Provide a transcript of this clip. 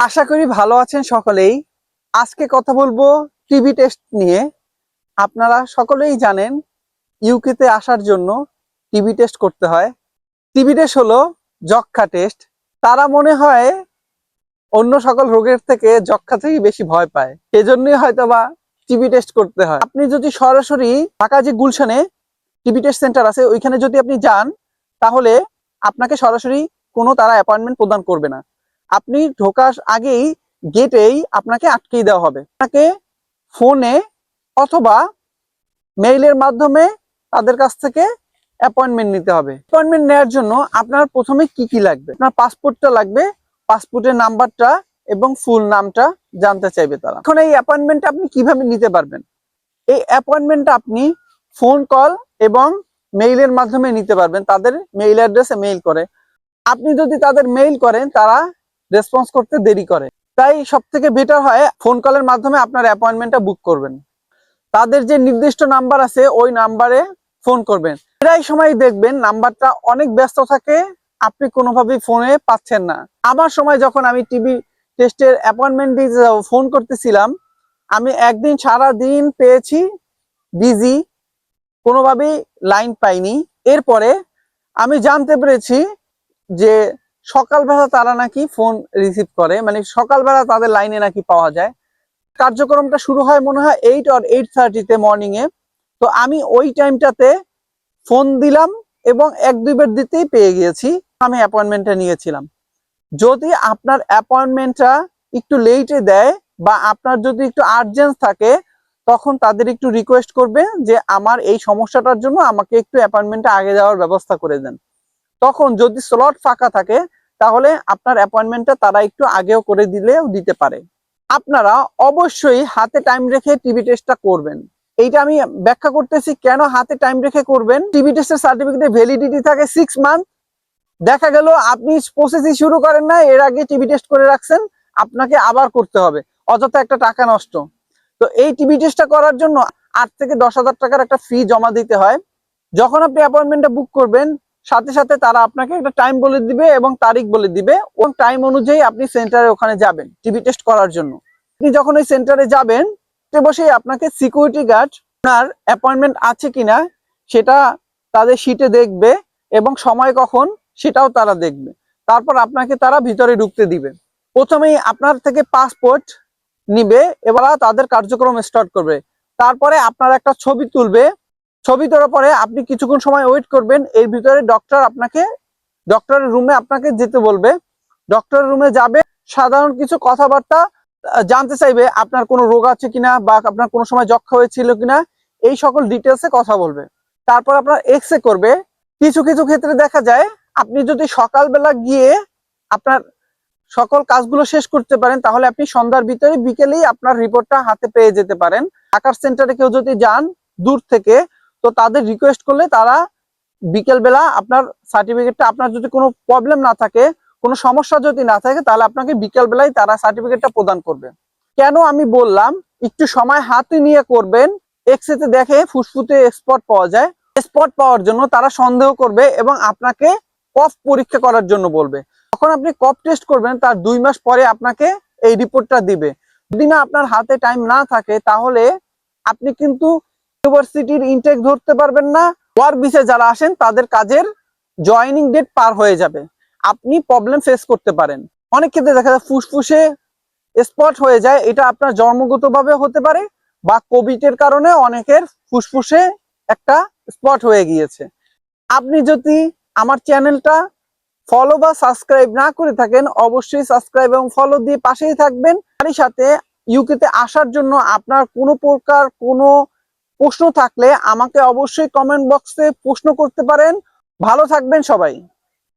আশা করি ভালো আছেন সকলেই। আজকে কথা বলব টিভি টেস্ট নিয়ে। আপনারা সকলেই জানেন ইউকেতে আসার জন্য টিভি টেস্ট করতে হয়। টিভি টেস্ট হলো যক্ষা টেস্ট তারা মনে হয় অন্য সকল রোগের থেকে যক্ষা থেকে বেশি ভয় পায়। সেজন্যই হয়তো বা টিভি টেস্ট করতে হয়। আপনি যদি সরাসরি ঢাকা যে গুলশানে টিভি টেস্ট সেন্টার আছে, ওইখানে যদি আপনি যান, তাহলে আপনাকে সরাসরি কোনো তারা অ্যাপয়েন্টমেন্ট প্রদান করবে না। আপনি ঢোকার আগেই গেটেই আপনাকে আটকেই দেওয়া হবে। আপনাকে ফোনে অথবা মেইলের মাধ্যমে তাদের কাছ থেকে অ্যাপয়েন্টমেন্ট নিতে হবে। অ্যাপয়েন্টমেন্ট নেওয়ার জন্য আপনার প্রথমে কি কি লাগবে? আপনার পাসপোর্টটা লাগবে পাসপোর্টের নাম্বারটা এবং ফুল নামটা জানতে চাইবে তারা। এখন এই অ্যাপয়েন্টমেন্টটা আপনি কীভাবে নিতে পারবেন? এই অ্যাপয়েন্টমেন্টটা আপনি ফোন কল এবং মেইলের মাধ্যমে নিতে পারবেন। তাদের মেইল অ্যাড্রেসে মেইল করে। আপনি যদি তাদের মেইল করেন, তারা রেসপন্স করতে দেরি করে। তাই সব থেকে বেটার হয় ফোন কলের মাধ্যমে আপনার অ্যাপয়েন্টমেন্টটা বুক করবেন। তাদের যে নির্দিষ্ট নাম্বার আছে, ওই নাম্বারে ফোন করবেন। প্রায় সময় দেখবেন নাম্বারটা অনেক ব্যস্ত থাকে, আপনি কোনোভাবেই ফোনে পাচ্ছেন না। আমার সময় যখন আমি টিভি টেস্টের অ্যাপয়েন্টমেন্ট দিতে ফোন করতেছিলাম, আমি একদিন সারা দিন পেয়েছি বিজি কোনোভাবেই লাইন পাইনি। এরপরে আমি জানতে পেরেছি যে সকালবেলা তারা নাকি ফোন রিসিভ করে মানে সকালবেলা তাদের লাইনে নাকি পাওয়া যায়। কার্যক্রমটা শুরু হয় মনে হয় এইট আর এইট থার্টিতে মর্নিং এ। তো আমি ওই টাইমটাতে ফোন দিলাম এবং এক দুইবার দিতেই পেয়ে গিয়েছি। আমি অ্যাপয়েন্টমেন্টটা নিয়েছিলাম। যদি আপনার অ্যাপয়েন্টমেন্টটা একটু লেটে দেয় বা আপনার যদি একটু আর্জেন্স থাকে, তখন তাদের একটু রিকোয়েস্ট করবে যে, আমার এই সমস্যাটার জন্য আমাকে একটু অ্যাপয়েন্টমেন্টটা আগে যাওয়ার ব্যবস্থা করে দেন। তখন যদি স্লট ফাঁকা থাকে, তাহলে আপনার অ্যাপয়েন্টমেন্টটা তারা একটু আগেও করে দিলেও দিতে পারে। আপনারা অবশ্যই হাতে টাইম রেখে টিভি টেস্টটা করবেন। এইটা আমি ব্যাখ্যা করতেছি, কেন হাতে টাইম রেখে করবেন? টিভি টেস্টের সার্টিফিকেটের ভ্যালিডিটি থাকে সিক্স মান্থ দেখা গেল আপনি প্রসেসই শুরু করেন না এর আগে টিভি টেস্ট করে রাখছেন, আপনাকে আবার করতে হবে, অযথা একটা টাকা নষ্ট। তো এই টিভি টেস্টটা করার জন্য আট থেকে দশ হাজার টাকার একটা ফি জমা দিতে হয়। যখন আপনি অ্যাপয়েন্টমেন্টটা বুক করবেন সাথে সাথে তারা আপনাকে একটা টাইম বলে দিবে এবং তারিখ বলে দিবে। ও টাইম অনুযায়ী আপনি সেন্টারে ওখানে যাবেন টিভি টেস্ট করার জন্য। আপনি যখন ওই সেন্টারে যাবেন বসেই আপনাকে সিকিউরিটি গার্ড আপনার অ্যাপয়েন্টমেন্ট আছে কিনা, সেটা তাদের শিটে দেখবে এবং সময় কখন, সেটাও তারা দেখবে। তারপর আপনাকে তারা ভিতরে ঢুকতে দিবে। প্রথমেই আপনার থেকে পাসপোর্ট নিবে, এবার তাদের কার্যক্রম স্টার্ট করবে। তারপরে আপনার একটা ছবি তুলবে ছবি তোলার পরে আপনি কিছুক্ষণ সময় ওয়েট করবেন, এর ভিতরে ডক্টর আপনাকে ডক্টরের রুমে আপনাকে যেতে বলবে। ডক্টরের রুমে যাবে, সাধারণ কিছু কথাবার্তা জানতে চাইবে আপনার কোনো রোগ আছে কিনা বা আপনার কোনো সময় যক্ষা হয়েছিল কিনা, এই সকল ডিটেলসে কথা বলবে। তারপর আপনার এক্স করবে। কিছু কিছু ক্ষেত্রে দেখা যায়, আপনি যদি সকালবেলা গিয়ে আপনার সকল কাজগুলো শেষ করতে পারেন, তাহলে আপনি সন্ধ্যার ভিতরে বিকেলেই আপনার রিপোর্টটা হাতে পেয়ে যেতে পারেন। ঢাকার সেন্টারে কেউ যদি যান, দূর থেকে তো তাদের রিকোয়েস্ট করলে তারা বিকেলবেলা আপনার সার্টিফিকেটটা আপনার যদি কোনো প্রবলেম না থাকে, কোনো সমস্যা যদি না থাকে, তাহলে আপনাকে বিকেল বেলায় তারা সার্টিফিকেটটা প্রদান করবে। কেন আমি বললাম, একটু সময় হাতে নিয়ে করবেন এক্সেতে দেখে ফুসফুতে স্পট পাওয়া যায়। স্পট পাওয়ার জন্য তারা সন্দেহ করবে এবং আপনাকে কফ পরীক্ষা করার জন্য বলবে। তখন আপনি কফ টেস্ট করবেন, তার দুই মাস পরে আপনাকে এই রিপোর্টটা দিবে। যদি না আপনার হাতে টাইম না থাকে, তাহলে আপনি কিন্তু ইউনিভার্সিটির ইনটেক ধরতে পারবেন না। ওয়ার বিসে যারা আসেন, তাদের কাজের জয়নিং ডেট পার হয়ে যাবে। আপনি প্রবলেম ফেস করতে পারেন। অনেক ক্ষেত্রে দেখা যায় ফুসফুসে স্পট হয়ে যায়। এটা আপনার জন্মগতভাবে হতে পারে বা কোভিড এর কারণে অনেকের ফুসফুসে একটা স্পট হয়ে গিয়েছে। আপনি যদি আমার চ্যানেলটা ফলো বা সাবস্ক্রাইব না করে থাকেন, অবশ্যই সাবস্ক্রাইব এবং ফলো দিয়ে পাশেই থাকবেন। তারই সাথে ইউকেতে আসার জন্য আপনার কোনো প্রকার কোনো প্রশ্ন থাকলে আমাকে অবশ্যই কমেন্ট বক্সে প্রশ্ন করতে পারেন। ভালো থাকবেন সবাই।